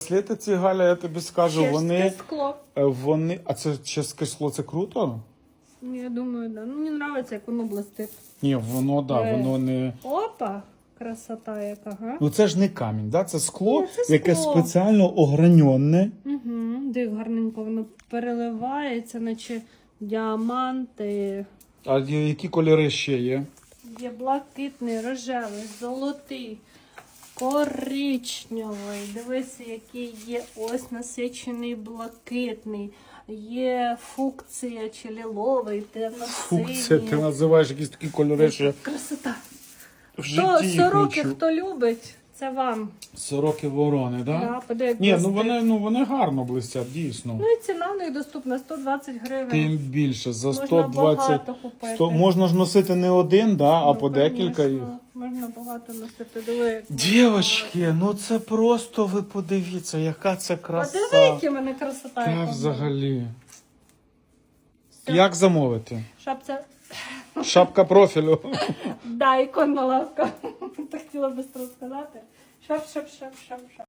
Сліти ці Галя, я тобі скажу, Чешське вони, скло. е, вони. А це чеське скло, це круто? Ну, Я думаю, да. Ну, мені подобається, як воно блистить. Ні, воно да, Е. воно не. Опа! Красота яка, га? Ну це ж не камінь, да? це скло, Ні, це яке скло. спеціально ограньонне. Угу. Див гарненько воно переливається, наче діаманти. А які кольори ще є? Є блакитний, рожевий, золотий, коричневий. Дивися, який є ось насичений блакитний. Є фукція чи ліловий, темно-синій. Фукція, ти називаєш якісь такі кольори, що Красота. в Хто житті їх сороки, чув. хто любить, це вам. Сороки ворони, да? Да, Ні, ну вони, ну вони гарно блистять, дійсно. Ну і ціна в них доступна 120 гривень. Тим більше, за Можна 120. багато купити. 100, можна ж носити не один, да, а Ну, по декілька. конечно, Можна багато носити. Диви. як Дівочки, ну це просто ви подивіться, яка це краса. Подиви, які мене красота. Та яка взагалі. Все. Як замовити? Шапця. Шапка профілю. Да, іконна лавка. Так хотіла швидко сказати. Шап, шап, шап, шап, шап.